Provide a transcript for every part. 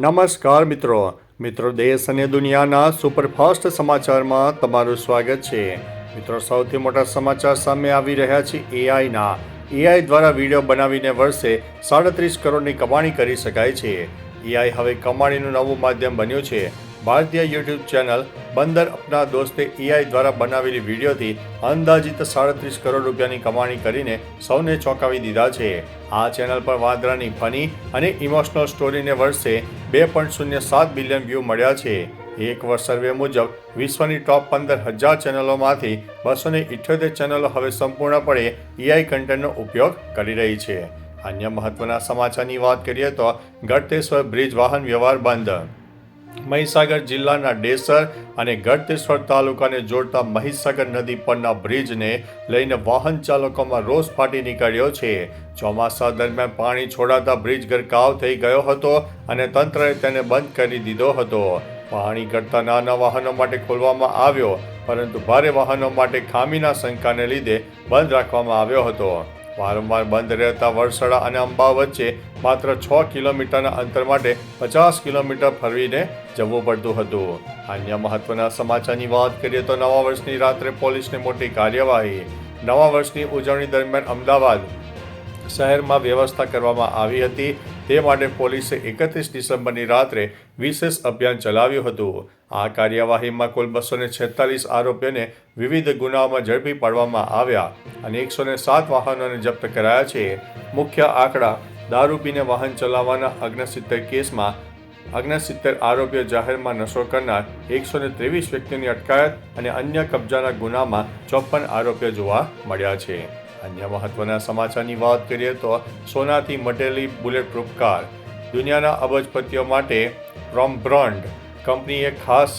નમસ્કાર મિત્રો. મિત્રો, દેશ અને દુનિયાના સુપરફાસ્ટ સમાચારમાં તમારું સ્વાગત છે. મિત્રો, સૌથી મોટા સમાચાર સામે આવી રહ્યા છે એઆઈના એઆઈ દ્વારા વીડિયો બનાવીને વર્ષે સાડત્રીસ કરોડની કમાણી કરી શકાય છે. એઆઈ હવે કમાણીનું નવું માધ્યમ બન્યું છે. ભારતીય યુટ્યુબ ચેનલ બંદર અપના દોસ્તે એઆઈ દ્વારા બનાવેલી વિડીયોથી અંદાજિત સાડત્રીસ કરોડ રૂપિયાની કમાણી કરીને સૌને ચોંકાવી દીધા છે. આ ચેનલ પર વાંદરાની ફની અને ઇમોશનલ સ્ટોરીને વર્ષે બે પોઈન્ટ શૂન્ય સાત બિલિયન વ્યૂ મળ્યા છે. એક વર્ષ સર્વે મુજબ વિશ્વની ટોપ પંદર હજાર ચેનલોમાંથી બસો ને ઇઠ્યોતેર ચેનલો હવે સંપૂર્ણપણે એઆઈ કન્ટેન્ટનો ઉપયોગ કરી રહી છે. અન્ય મહત્વના સમાચારની વાત કરીએ તો ગળતેશ્વર બ્રિજ વાહન વ્યવહાર બંધ. મહીસાગર જિલ્લાના ડેસર અને ગળતેશ્વર તાલુકાને જોડતા મહીસાગર નદી પરના બ્રિજને લઈને વાહન ચાલકોમાં રોષ ફાટી નીકળ્યો છે. ચોમાસા દરમિયાન પાણી છોડાતા બ્રિજ ગરકાવ થઈ ગયો હતો અને તંત્રએ તેને બંધ કરી દીધો હતો. પાણી ઘટતા નાના વાહનો માટે ખોલવામાં આવ્યો, પરંતુ ભારે વાહનો માટે ખામીના શંકાને લીધે બંધ રાખવામાં આવ્યો હતો. વારંવાર બંધ રહેતા વરસડા અને અંબા વચ્ચે માત્ર છ કિલોમીટરના અંતર માટે પચાસ કિલોમીટર ફરવીને જવું પડતું હતું. અન્ય મહત્વના સમાચારની વાત કરીએ તો નવા વર્ષની રાત્રે પોલીસને મોટી કાર્યવાહી. નવા વર્ષની ઉજવણી દરમિયાન અમદાવાદ શહેરમાં વ્યવસ્થા કરવામાં આવી હતી. તે માટે પોલીસે એકત્રીસ ડિસેમ્બરની રાત્રે વિશેષ અભિયાન ચલાવ્યું હતું. આ કાર્યવાહીમાં કુલ બસો ને છેતાલીસ આરોપીઓને વિવિધ ગુનાઓમાં ઝડપી પાડવામાં આવ્યા અને એકસો ને સાત વાહનોને જપ્ત કરાયા છે. મુખ્ય આંકડા, દારૂ પીને વાહન ચલાવવાના અગ્નસિત્તેર કેસમાં અગ્નસિત્તેર આરોપીઓ જાહેરમાં નશો કરનાર એકસો ને ત્રેવીસ વ્યક્તિઓની અટકાયત અને અન્ય કબજાના ગુનામાં ચોપન આરોપીઓ જોવા મળ્યા છે. અન્ય મહત્વના સમાચારની વાત કરીએ તો સોનાથી મટેલી બુલેટ પ્રૂફ કાર. દુનિયાના અબજપતિઓ માટે ફ્રોમ બ્રોન્ડ કંપનીએ ખાસ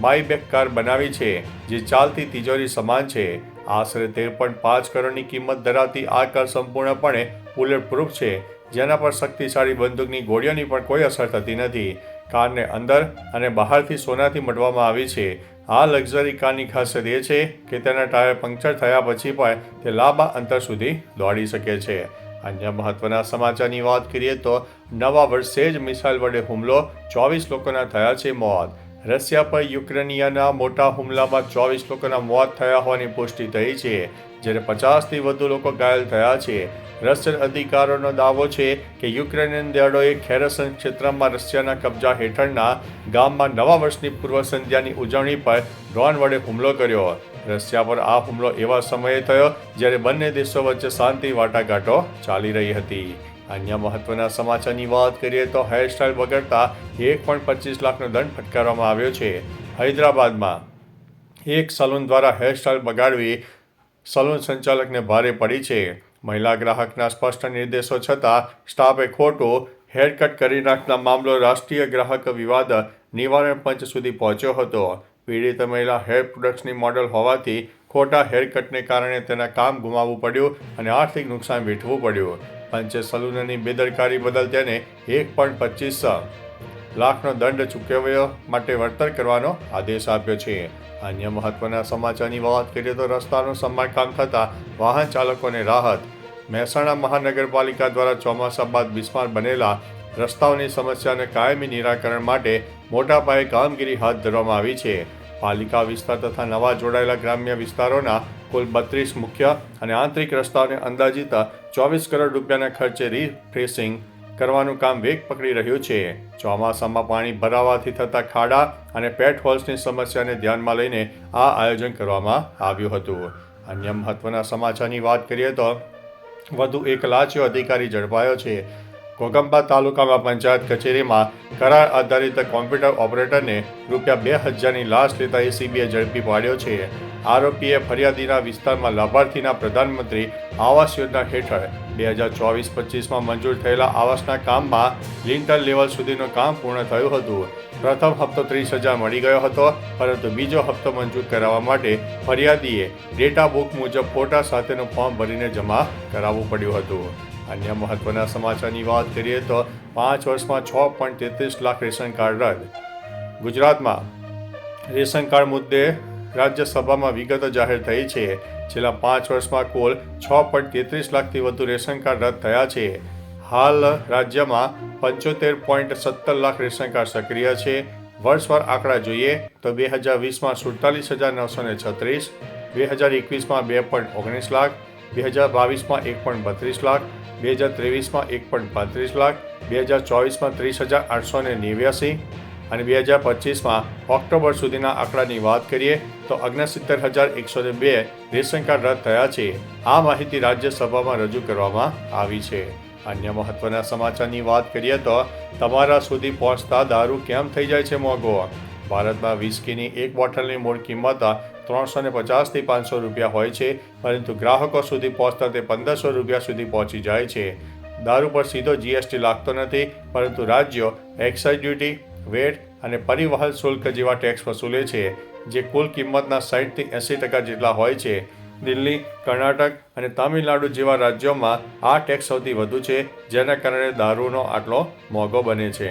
માયબેક કાર બનાવી છે, જે ચાલતી તિજોરી સમાન છે. આશરે તેર પોઈન્ટ પાંચ કરોડની કિંમત ધરાવતી આ કાર સંપૂર્ણપણે બુલેટ પ્રૂફ છે. જેના પર શક્તિશાળી બંદૂકની ગોળીઓની પણ કોઈ અસર થતી નથી. કારને અંદર અને બહારથી સોનાથી મઢવામાં આવી છે. આ લક્ઝરી કારની ખાસિયત એ છે કે તેના ટાયર પંક્ચર થયા પછી પણ તે લાંબા અંતર સુધી દોડી શકે છે. અન્ય મહત્વના સમાચારની વાત કરીએ તો નવા વર્ષે જ મિસાઇલ વડે હુમલો, ચોવીસ લોકોના થયા છે મોત. રશિયા પર યુક્રેનિયાના મોટા હુમલામાં ચોવીસ લોકોના મોત થયા હોવાની પુષ્ટિ થઈ છે. જ્યારે પચાસથી વધુ લોકો ઘાયલ થયા છે. રશિયન અધિકારોનો દાવો છે કે યુક્રેનિયન દળોએ ખેરસન ક્ષેત્રમાં રશિયાના કબજા હેઠળના ગામમાં નવા વર્ષની પૂર્વ સંધ્યાની ઉજવણી પર ડ્રોન વડે હુમલો કર્યો. રશિયા પર આ હુમલો એવા સમયે થયો જ્યારે બંને દેશો વચ્ચે શાંતિ વાટાઘાટો ચાલી રહી હતી. અન્ય મહત્વના સમાચારની વાત કરીએ તો હેરસ્ટાઇલ બગડતા એક પોઈન્ટ પચીસ લાખનો દંડ ફટકારવામાં આવ્યો છે. હૈદરાબાદમાં એક સલૂન દ્વારા હેરસ્ટાઇલ બગાડવી સલૂન સંચાલકને ભારે પડી છે. મહિલા ગ્રાહકના સ્પષ્ટ નિર્દેશો છતાં સ્ટાફે ખોટું હેરકટ કરી નાખના મામલો રાષ્ટ્રીય ગ્રાહક વિવાદ નિવારણ પંચ સુધી પહોંચ્યો હતો. પીડિત મહિલા હેર પ્રોડક્ટ્સની મોડલ હોવાથી ખોટા હેરકટને કારણે તેના કામ ગુમાવવું પડ્યું અને આર્થિક નુકસાન વેઠવું પડ્યું. પંચે સલૂનની બેદરકારી બદલ તેને એક પોઈન્ટ પચીસ લાખનો દંડ ચૂકવ્યો માટે વળતર કરવાનો આદેશ આપ્યો છે. અન્ય મહત્વના સમાચારની વાત કરીએ તો રસ્તાનું સમારકામ થતાં વાહન ચાલકોને રાહત. મહેસાણા મહાનગરપાલિકા દ્વારા ચોમાસા બાદ બિસ્માર બનેલા રસ્તાઓની સમસ્યાને કાયમી નિરાકરણ માટે મોટા પાયે કામગીરી હાથ ધરવામાં આવી છે. પાલિકા વિસ્તાર તથા નવા જોડાયેલા ગ્રામ્ય વિસ્તારોના કુલ બત્રીસ મુખ્ય અને આંતરિક રસ્તાઓને અંદાજિત ચોવીસ કરોડ રૂપિયાના ખર્ચે રિફ્રેશિંગ કરવાનું કામ વેગ પકડી રહ્યું છે. ચોમાસામાં પાણી ભરાવાથી થતા ખાડા અને પેટ હોલ્સની સમસ્યાને ધ્યાનમાં લઈને આ આયોજન કરવામાં આવ્યું હતું. અન્ય મહત્વના સમાચારની વાત કરીએ તો વધુ એક લાંચિયો અધિકારી ઝડપાયો છે. ઘોગંબા તાલુકામાં પંચાયત કચેરીમાં કરાર આધારિત કોમ્પ્યુટર ઓપરેટરને રૂપિયા બે હજારની લાશ લેતા એસીબીએ ઝડપી પાડ્યો છે. આરોપીએ ફરિયાદીના વિસ્તારમાં લાભાર્થીના પ્રધાનમંત્રી આવાસ યોજના હેઠળ બે હજાર ચોવીસ પચીસમાં મંજૂર થયેલા આવાસના કામમાં લિન્ટર લેવલ સુધીનું કામ પૂર્ણ થયું હતું. પ્રથમ હપ્તો ત્રીસ હજાર મળી ગયો હતો, પરંતુ બીજો હપ્તો મંજૂર કરાવવા માટે ફરિયાદીએ ડેટા બુક મુજબ ફોટા સાથેનું ફોર્મ ભરીને જમા કરાવવું પડ્યું હતું. અન્ય મહત્વના સમાચારની વાત કરીએ તો પાંચ વર્ષમાં છ પોઈન્ટ તેત્રીસ લાખ રેશન કાર્ડ રદ. ગુજરાતમાં રેશન કાર્ડ મુદ્દે રાજ્યસભામાં વિગતો જાહેર થઈ છે. છેલ્લા પાંચ વર્ષમાં કુલ છ પોઈન્ટ તેત્રીસ લાખથી વધુ રેશન કાર્ડ રદ થયા છે. હાલ રાજ્યમાં પંચોતેર પોઈન્ટ સત્તર લાખ રેશન કાર્ડ સક્રિય છે. વર્ષવાર આંકડા જોઈએ તો બે હજાર વીસમાં સુડતાલીસ હજાર નવસો ને છત્રીસ, બે હજાર એકવીસમાં બે પોઈન્ટ ઓગણીસ લાખ બે હજાર બાવીસમાં એક પોઈન્ટ બત્રીસ લાખ, બે હજાર ત્રેવીસમાં એક પોઈન્ટ પાંત્રીસ લાખ, બે હજાર ચોવીસમાં ત્રીસ હજાર આઠસો ને નેવ્યાસી અને બે હજાર પચીસમાં ઓક્ટોબર સુધીના આંકડાની વાત કરીએ તો ઓગણસિત્તેર હજાર એકસો ને બે રેશન કાર્ડ રદ થયા છે. આ માહિતી રાજ્યસભામાં રજૂ કરવામાં આવી છે. અન્ય મહત્વના સમાચારની વાત કરીએ તો તમારા સુધી પહોંચતા દારૂ કેમ થઈ જાય છે મોંઘો? ભારતમાં વિસ્કીની એક બોટલની મૂળ કિંમત ત્રણસો ને પચાસથી પાંચસો રૂપિયા હોય છે, પરંતુ ગ્રાહકો સુધી પહોંચતા તે પંદરસો રૂપિયા સુધી પહોંચી જાય છે. દારૂ પર સીધો જીએસટી લાગતો નથી, પરંતુ રાજ્યો એક્સાઇઝ ડ્યુટી વેટ અને પરિવહન શુલ્ક જેવા ટેક્સ વસૂલે છે, જે કુલ કિંમતના સાઠથી એંસી ટકા જેટલા હોય છે. દિલ્હી, કર્ણાટક અને તામિલનાડુ જેવા રાજ્યોમાં આ ટેક્સ સૌથી વધુ છે, જેના કારણે દારૂનો આટલો મોંઘો બને છે.